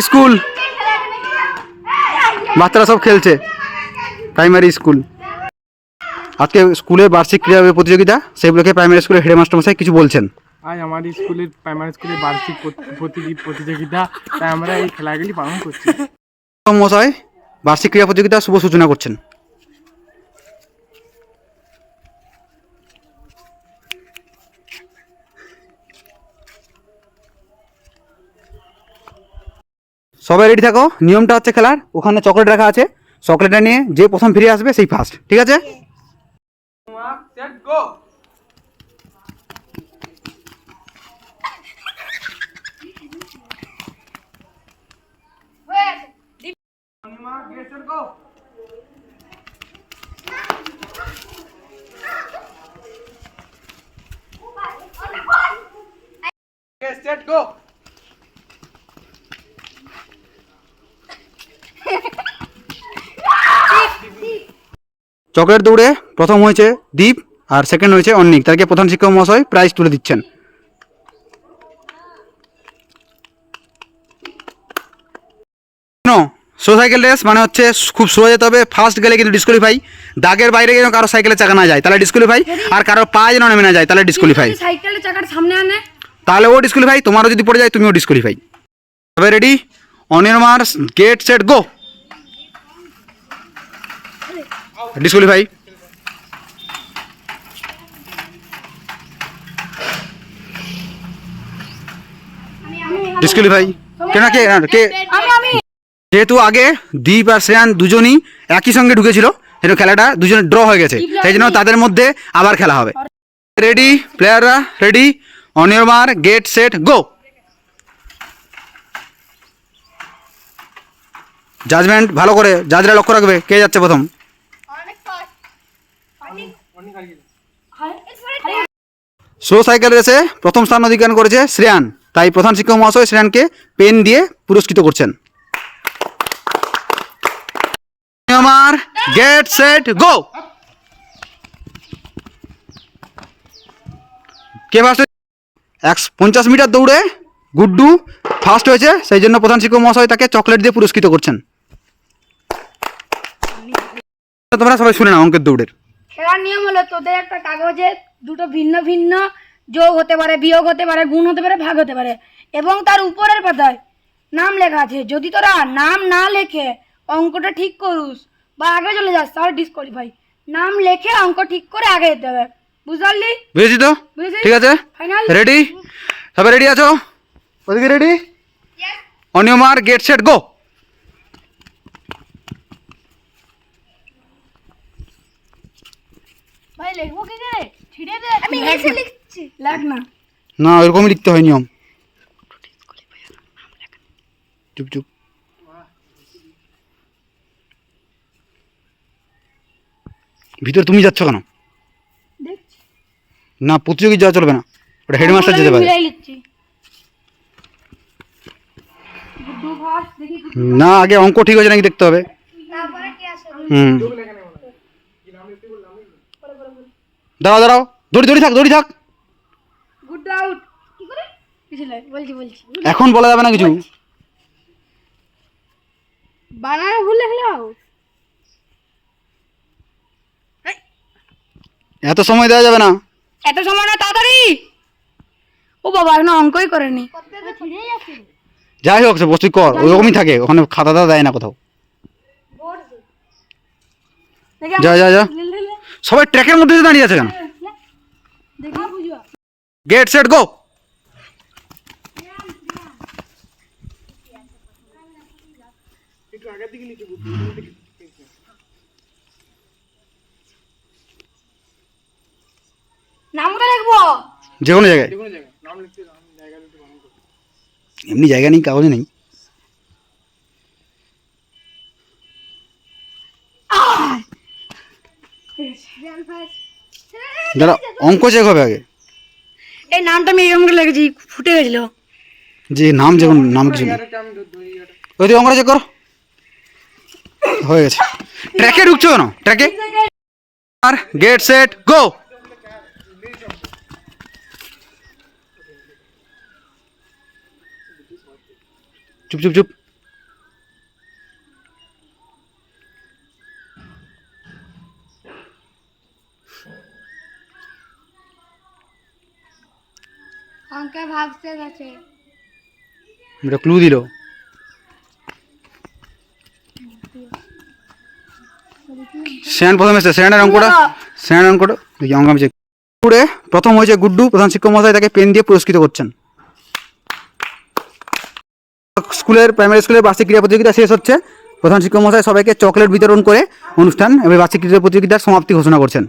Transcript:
School. বাচ্চারা সব খেলছে। Primary school. আজকে স্কুলে বার্ষিক ক্রীড়া প্রতিযোগিতা সেগুলোকে প্রাইমারি স্কুলের হেডমাস্টার মশাই কিছু বলছেন। আজ আমাদের স্কুলের প্রাইমারি স্কুলের বার্ষিক প্রতি- প্রতি- প্রতিযোগিতা তাই আমরা এই খেলাগুলি পালন করছি। মশাই বার্ষিক ক্রীড়া প্রতিযোগিতা শুভ সূচনা করছেন। সবাই রেডি থাকো। নিয়মটা হচ্ছে খেলার। ওখানে চকলেট রাখা আছে। চকলেটটা নিয়ে যে প্রথম ফিরে আসবে সেই ফার্স্ট ঠিক আছে? চকলেট দৌড়ে প্রথম হয়েছে দীপ আর সেকেন্ড হয়েছে অন্নিক। তাদেরকে প্রধান শিক্ষক মহাশয় প্রাইজ তুলে দিচ্ছেন। স্লো সাইকেল রেস মানে হচ্ছে খুব স্লো যেতে হবে ফার্স্ট গেলে কিন্তু ডিসকোয়ালিফাই দাগের বাইরে যেন কারও সাইকেলে চাকা না যায় তাহলে ডিসকোয়ালিফাই আর কারও পা যেন নেমে না যায় তাহলে ডিসকোয়ালিফাই সাইকেলের চাকার সামনে আনে। তাহলে ও ডিসকোয়ালিফাই তোমারও যদি পড়ে যায় তুমিও ডিসকোয়ালিফাই তবে ready on your marks get set go disqualify disqualify কেন কে কে যেহেতু আগে দ্বীপ আর শ্রেয়ান দুজনই একই সঙ্গে ঢুকেছিল সেটা খেলাটা দুজনে ড্র হয়ে গেছে। সেই জন্য তাদের মধ্যে আবার খেলা হবে। রেডি প্লেয়াররা রেডি অনিয়মার গেট সেট গো জাজমেন্ট ভালো করে জাজরা লক্ষ্য রাখবে, কে যাচ্ছে প্রথম? স্লো সাইকেল রেসে প্রথম স্থান অধিকার করেছে শ্রেয়ান। তাই প্রধান শিক্ষক মহাশয় শ্রেয়ানকে পেন দিয়ে পুরস্কৃত করছেন। আমার গেট সেট গো কে ফার্স্ট এক পঞ্চাশ মিটার দৌড়ে গুড্ডু ফার্স্ট হয়েছে, সেই জন্য প্রধান শিক্ষক মহাশয় তাকে চকলেট দিয়ে পুরস্কৃত করছেন। তোমরা সবাই শুনে নাও অঙ্কের দৌড়ের। খেলার নিয়ম হলো তোদের একটা কাগজে দুটো ভিন্ন ভিন্ন যোগ হতে পারে বিয়োগ হতে পারে গুণ হতে পারে ভাগ হতে পারে। এবং তার উপরের পাতায় নাম লেখা আছে। যদি তোরা নাম না লেখে অঙ্কটা ঠিক করুস বা আগে চলে যাস তাহলে ডিসকোয়ালিফাই নাম লেখে অঙ্ক ঠিক করে আগে যেতে হবে। বুঝতে পারলি বুঝেছি তো? ঠিক আছে? ফাইনাল রেডি সবাই রেডি আছো? ওদিকে রেডি অনিয়মার গেট সেট গো ভাই লিখব কি রে ছিড়ে দে। আমি এসে লিখছি লেখ না। না ওইরকমই লিখতে হয় নিয়ম। চুপ চুপ। ভিতরে তুমি যাচ্ছ কেন? না প্রতিযোগী যাওয়া চলবে না। ওটা হেডমাস্টার যেতে পারে। না আগে অঙ্ক ঠিক হয়েছে নাকি দেখতে হবে। তারপরে কে আসে হুম। দাঁড়াও দাঁড়াও। দড়ি দড়ি থাক দড়ি থাক। গুড আউট কি করে? কিছু নাই বলছি। বলছি এখন বলা যাবে না কিছু। বানানো ভুল আউট এত সময় দেওয়া যাবে না। এত সময় না তাড়াতাড়ি। ও বাবা এখনও অঙ্কই করেনি। যাই হোক সে বসে কর। ওরকমই থাকে। ওখানে খাতা দাদা দেয় না কোথাও। যা। যা যা। সবাই ট্র্যাকের মধ্যে দাঁড়িয়ে আছে কেন? Get set go. নামটা লিখব? যে কোনো জায়গায়। কোনো জায়গায়। নাম লিখতে নাম জায়গা দিতে বারণ করছি। এমনি জায়গা নেই কাগজে নেই। দাঁড়া অঙ্ক চেক হবে আগে। এই নামটা আমি এরকম করে লিখেছি ফুটে গেছিল। যে নাম যে কোনো নাম কিছু নেই। ওই তুই অঙ্কটা চেক কর। হয়ে গেছে। ট্র্যাকে ঢুকছো কেন? ট্র্যাকে আর গেট সেট গো চুপ চুপ চুপ। অঙ্কে ভাগতে গেছে। এটা ক্লু দিল। শ্যান প্রথম এসছে। শ্যানের অঙ্কটা শ্যানের অঙ্কটা দেখি অঙ্ক আমি check প্রথম হয়েছে গুড্ডু প্রধান শিক্ষক মহাশয় তাকে পেন দিয়ে পুরস্কৃত করছেন। স্কুলের প্রাইমারি স্কুলের বার্ষিক ক্রীড়া প্রতিযোগিতা শেষ হচ্ছে। প্রধান শিক্ষক মহাশয় সবাইকে চকলেট বিতরণ করে অনুষ্ঠান এবং বার্ষিক ক্রীড়া প্রতিযোগিতার সমাপ্তি ঘোষণা করছেন।